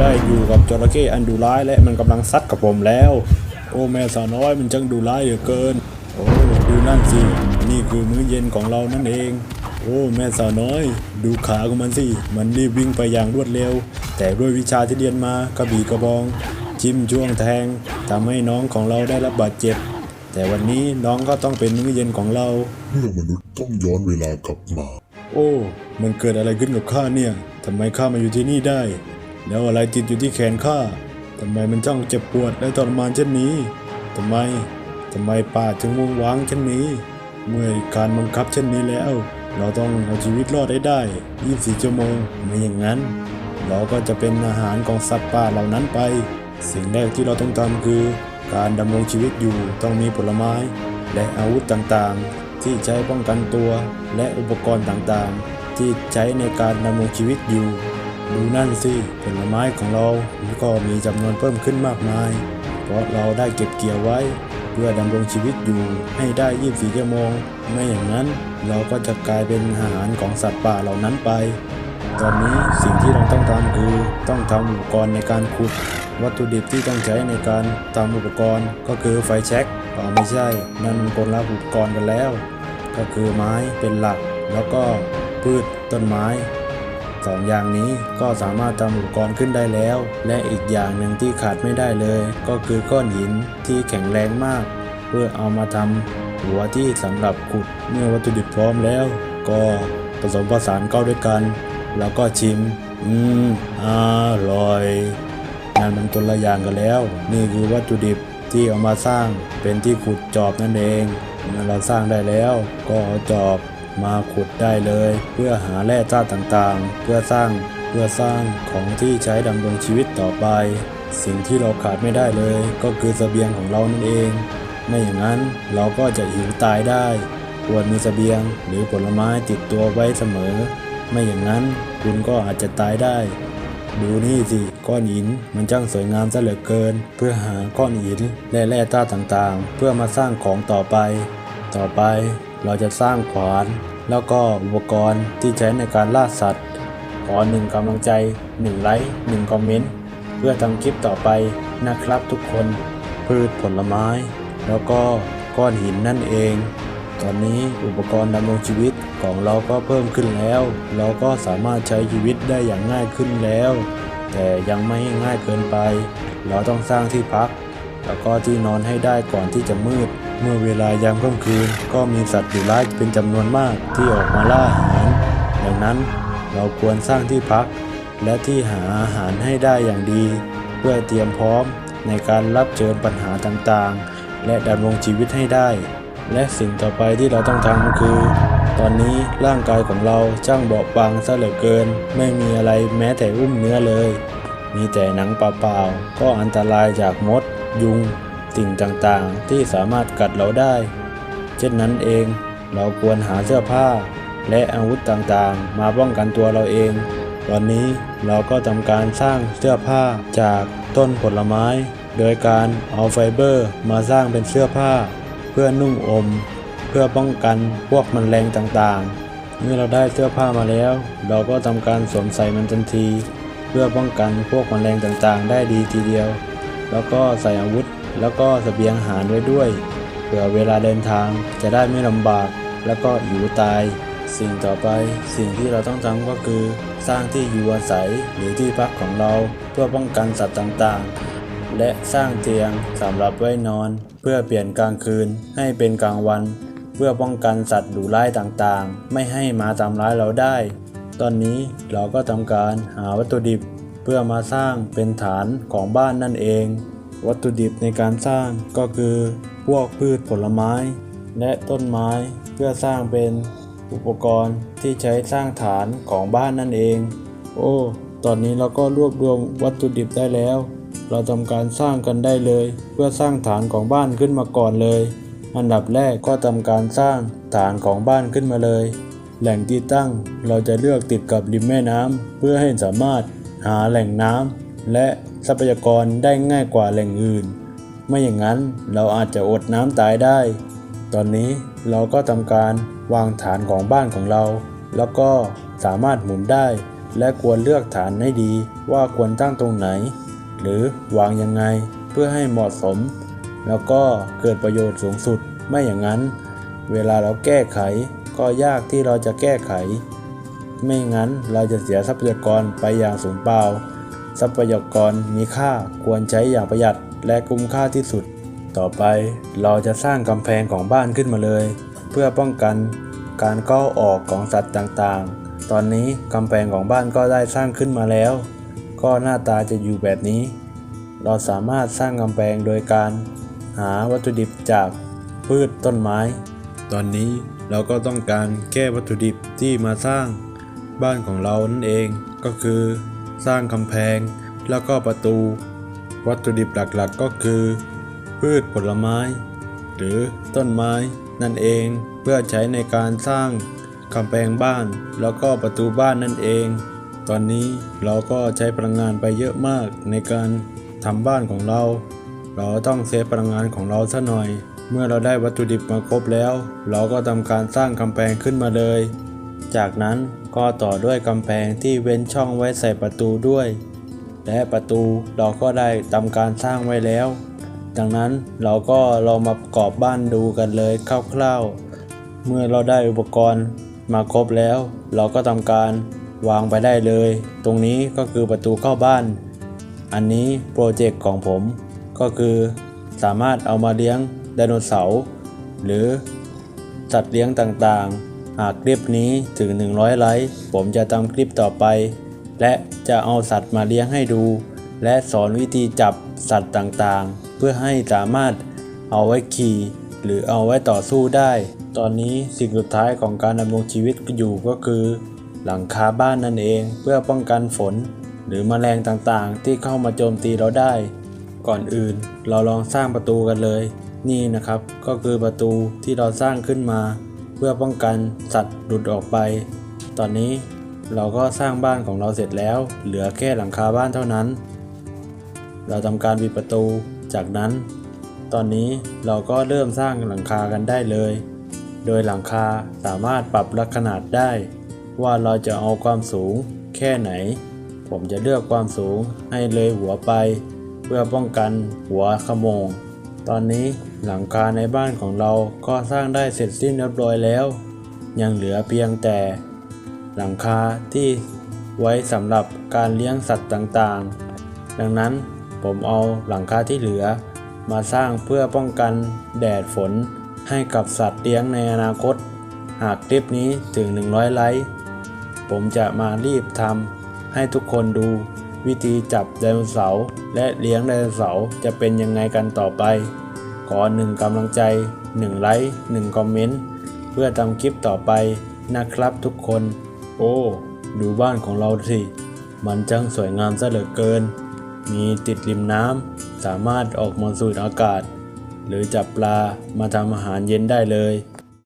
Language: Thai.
ได้อยู่กับจระเข้อันดุร้ายและมันกำลังซัดกับผมแล้ว โอ้แม่สาวน้อยมันจังดุร้ายเหลือเกิน โอ้ดูนั่นสิ นี่คือมื้อเย็นของเรานั่นเอง โอ้แม่สาวน้อย ดูขาของมันสิ มันรีบวิ่งไปอย่างรวดเร็ว แต่ด้วยวิชาที่เรียนมากระบี่กระบอง จิ้มจ้วงแทงทำให้น้องของเราได้รับบาดเจ็บ แต่วันนี้น้องก็ต้องเป็นมื้อเย็นของเรา เมื่อมนุษย์ต้องย้อนเวลากลับมา โอ้ มันเกิดอะไรขึ้นกับข้าเนี่ยทำไมข้ามาอยู่ที่นี่ได้ แล้วอะไรติดอยู่ที่แขนข้าทำไมมันจ้องเจ็บปวดและทรมานเช่นนี้ทำไมทำไมป่าจึงวงวางเช่นนี้ เมื่อการบังคับเช่นนี้แล้ว เราต้องเอาชีวิตรอดให้ได้ 24 ชั่วโมงไม่อย่างนั้น เราก็จะเป็นอาหารของสัตว์ป่าเหล่านั้นไป สิ่งแรกที่เราต้องทำคือ การดำรงชีวิตอยู่ต้องมีผลไม้ และอาวุธต่างๆ ที่ใช้ป้องกันตัวและอุปกรณ์ต่างๆ ที่ใช้ในการดำรงชีวิตอยู่ ดูนั่นสิผลไม้ของเราก็มีจำนวนเพิ่มขึ้นมากมาย เพราะเราได้เก็บเกี่ยวไว้ เพื่อดำรงชีวิตอยู่ให้ได้ 24 ชั่วโมง ไม่อย่างนั้นเราก็จะกลายเป็นอาหารของสัตว์ป่าเหล่านั้นไป ตอนนี้สิ่งที่เราต้องทำคือต้องทำอุปกรณ์ในการขุด วัตถุดิบที่ต้องใช้ในการทำอุปกรณ์ก็คือไฟแช็กอ๋อไม่ใช่ นั่นมันคนละอุปกรณ์กันแล้ว ก็คือไม้เป็นหลัก แล้วก็พืชต้นไม้ สองอย่างนี้ ก็สามารถทำอุปกรณ์ขึ้นได้แล้ว และอีกอย่างหนึ่งที่ขาดไม่ได้เลย ก็คือก้อนหินที่แข็งแรงมาก เพื่อเอามาทำหัวที่สำหรับขุดเมื่อวัตถุดิบพร้อมแล้ว ก็ผสมผสานเข้าด้วยกัน แล้วก็ชิม อืมอร่อยงานมันคนละอย่างกันแล้ว นี่คือวัตถุดิบที่เอามาสร้างเป็นที่ขุดจอบนั่นเองเมื่อเราสร้างได้แล้ว ก็เอาจอบ มาขุดได้เลย เพื่อหาแร่ธาตุต่างๆ เพื่อสร้างเพื่อสร้างของที่ใช้ดำรงชีวิตต่อไป สิ่งที่เราขาดไม่ได้เลย ก็คือเสบียงของเรานั่นเอง ไม่อย่างนั้นเราก็จะหิวตายได้ควรมีเสบียงหรือผลไม้ติดตัวไว้เสมอ ไม่อย่างนั้นคุณก็อาจจะตายได้ ดูนี่สิก้อนหินมันช่างสวยงามซะเหลือเกิน เพื่อหาก้อนหินและแร่ธาตุต่างๆ เพื่อมาสร้างของต่อไป ต่อไป เราจะสร้างขวาน แล้วก็อุปกรณ์ที่ใช้ในการล่าสัตว์ ขอหนึ่งกำลังใจหนึ่งไลค์หนึ่งคอมเมนต์ เพื่อทำคลิปต่อไปนะครับทุกคนพืชผลไม้ แล้วก็ก้อนหินนั่นเอง ตอนนี้อุปกรณ์ดำรงชีวิตของเราก็เพิ่มขึ้นแล้ว เราก็สามารถใช้ชีวิตได้อย่างง่ายขึ้นแล้ว แต่ยังไม่ง่ายเกินไป เราต้องสร้างที่พัก แล้วก็ที่นอนให้ได้ก่อนที่จะมืด เมื่อเวลายามค่ำคืนก็มีสัตว์ดุร้ายเป็นจำนวนมากที่ออกมาล่าอาหารดังนั้นเราควรสร้างที่พัก และที่หาอาหารให้ได้อย่างดี เพื่อเตรียมพร้อมในการรับเชิญปัญหาต่างๆ และดำรงชีวิตให้ได้ และสิ่งต่อไปที่เราต้องทำคือ ตอนนี้ร่างกายของเราช่างเบาบางซะเหลือเกิน ไม่มีอะไรแม้แต่อุ้มเนื้อเลย มีแต่หนังเปล่าๆก็อันตรายจากมด ยุง สิ่งต่างๆ ที่สามารถกัดเราได้ เช่นนั้นเองเราควรหาเสื้อผ้า และอาวุธต่างๆ มาป้องกันตัวเราเอง ตอนนี้เราก็ทำการสร้างเสื้อผ้าจากต้นผลไม้ โดยการเอาไฟเบอร์มาสร้างเป็นเสื้อผ้า เพื่อนุ่งอม เพื่อป้องกันพวกมันแมลงต่างๆ เมื่อเราได้เสื้อผ้ามาแล้ว เราก็ทำการสวมใส่มันทันที เพื่อป้องกันพวกมันแมลงต่างๆ ได้ดีทีเดียว แล้วก็ใส่อาวุธ แล้วก็เสบียงอาหารไว้ด้วย เผื่อเวลาเดินทางจะได้ไม่ลำบาก แล้วก็หิวตาย สิ่งต่อไปสิ่งที่เราต้องทำก็คือ สร้างที่อยู่อาศัยหรือที่พักของเราเพื่อป้องกันสัตว์ต่างๆ และสร้างเตียงสำหรับไว้นอน เพื่อเปลี่ยนกลางคืนให้เป็นกลางวัน เพื่อป้องกันสัตว์ดุร้ายต่างๆ ไม่ให้มาทำร้ายเราได้ ตอนนี้เราก็ทำการหาวัตถุดิบ เพื่อมาสร้างเป็นฐานของบ้านนั่นเอง วัตถุดิบในการสร้างก็คือพวกพืชผลไม้ และต้นไม้เพื่อสร้างเป็นอุปกรณ์ที่ใช้สร้างฐานของบ้านนั่นเอง โอ้ ตอนนี้เราก็รวบรวมวัตถุดิบได้แล้ว เราทำการสร้างกันได้เลย เพื่อสร้างฐานของบ้านขึ้นมาก่อนเลย อันดับแรกก็ทำการสร้างฐานของบ้านขึ้นมาเลย แหล่งที่ตั้งเราจะเลือกติดกับริมแม่น้ำเพื่อให้สามารถหาแหล่งน้ำ และทรัพยากรได้ง่ายกว่าแหล่งอื่น ไม่อย่างนั้นเราอาจจะอดน้ำตายได้ ตอนนี้เราก็ทำการวางฐานของบ้านของเรา แล้วก็สามารถหมุนได้ และควรเลือกฐานให้ดีว่าควรตั้งตรงไหน หรือวางยังไงเพื่อให้เหมาะสม แล้วก็เกิดประโยชน์สูงสุด ไม่อย่างนั้น เวลาเราแก้ไขก็ยากที่เราจะแก้ไข ไม่งั้นเราจะเสียทรัพยากรไปอย่างสูญเปล่า ทรัพยากรมีค่าควรใช้อย่างประหยัดและคุ้มค่าที่สุด ต่อไปเราจะสร้างกำแพงของบ้านขึ้นมาเลย เพื่อป้องกันการก้าออกของสัตว์ต่างๆ ตอนนี้กำแพงของบ้านก็ได้สร้างขึ้นมาแล้ว ก็หน้าตาจะอยู่แบบนี้ เราสามารถสร้างกำแพงโดยการ หาวัตถุดิบจากพืชต้นไม้ ตอนนี้เราก็ต้องการแก้วัตถุดิบที่มาสร้างบ้านของเรานั่นเองก็คือ สร้างกำแพง แล้วก็ประตู วัตถุดิบหลักๆก็คือ พืชผลไม้ หรือต้นไม้นั่นเองเพื่อใช้ในการสร้างกำแพงบ้าน แล้วก็ประตูบ้านนั่นเอง ตอนนี้เราก็ใช้พลังงานไปเยอะมากในการทำบ้านของเรา เราต้องเซฟพลังงานของเราซะหน่อย เมื่อเราได้วัตถุดิบมาครบแล้ว เราก็ทำการสร้างกำแพงขึ้นมาเลย จากนั้นก็ต่อด้วยกำแพงที่เว้นช่องไว้ใส่ประตูด้วย และประตูเราก็ได้ทำการสร้างไว้แล้ว ดังนั้นเราก็ลองมาประกอบบ้านดูกันเลยคร่าวๆ เมื่อเราได้อุปกรณ์มาครบแล้ว เราก็ทำการวางไปได้เลย ตรงนี้ก็คือประตูเข้าบ้าน อันนี้โปรเจกต์ของผม ก็คือสามารถเอามาเลี้ยงไดโนเสาร์หรือสัตว์เลี้ยงต่างๆ หากคลิปนี้ถึง 100 ไลค์ผมจะทำคลิปต่อไป และจะเอาสัตว์มาเลี้ยงให้ดู และสอนวิธีจับสัตว์ต่างๆ เพื่อให้สามารถเอาไว้ขี่หรือเอาไว้ต่อสู้ได้ ตอนนี้สิ่งสุดท้ายของการดำรงชีวิตอยู่ก็คือ หลังคาบ้านนั่นเองเพื่อป้องกันฝน หรือมแมลงต่างๆ ที่เข้ามาโจมตีเราได้ ก่อนอื่นเราลองสร้างประตูกันเลย นี่นะครับก็คือประตูที่เราสร้างขึ้นมา เพื่อป้องกันสัตว์หลุดออกไป ตอนนี้เราก็สร้างบ้านของเราเสร็จแล้ว เหลือแค่หลังคาบ้านเท่านั้น เราทำการปิดประตู จากนั้น ตอนนี้เราก็เริ่มสร้างหลังคากันได้เลย โดยหลังคาสามารถปรับลักขนาดได้ ว่าเราจะเอาความสูงแค่ไหน ผมจะเลือกความสูงให้เลยหัวไป เพื่อป้องกันหัวขโมง ตอนนี้หลังคาในบ้านของเราก็สร้างได้เสร็จสิ้นเรียบร้อยแล้ว ยังเหลือเพียงแต่ หลังคาที่ไว้สำหรับการเลี้ยงสัตว์ต่างๆ ดังนั้นผมเอาหลังคาที่เหลือ มาสร้างเพื่อป้องกันแดดฝนให้กับสัตว์เลี้ยงในอนาคต หากคลิปนี้ถึง 100 ไลค์ ผมจะมารีบทำให้ทุกคนดูวิธีจับไดโนเสาร์ และเลี้ยงไดโนเสาร์จะเป็นยังไงกันต่อไป ขอหนึ่งกำลังใจ 1 ไลค์1คอมเมนต์ เพื่อทำคลิปต่อไปนะครับทุกคน โอ้ ดูบ้านของเราสิ มันจังสวยงามซะเหลือเกิน มีติดริมน้ำ สามารถออกมาสูดอากาศ หรือจับปลามาทำอาหารเย็นได้เลย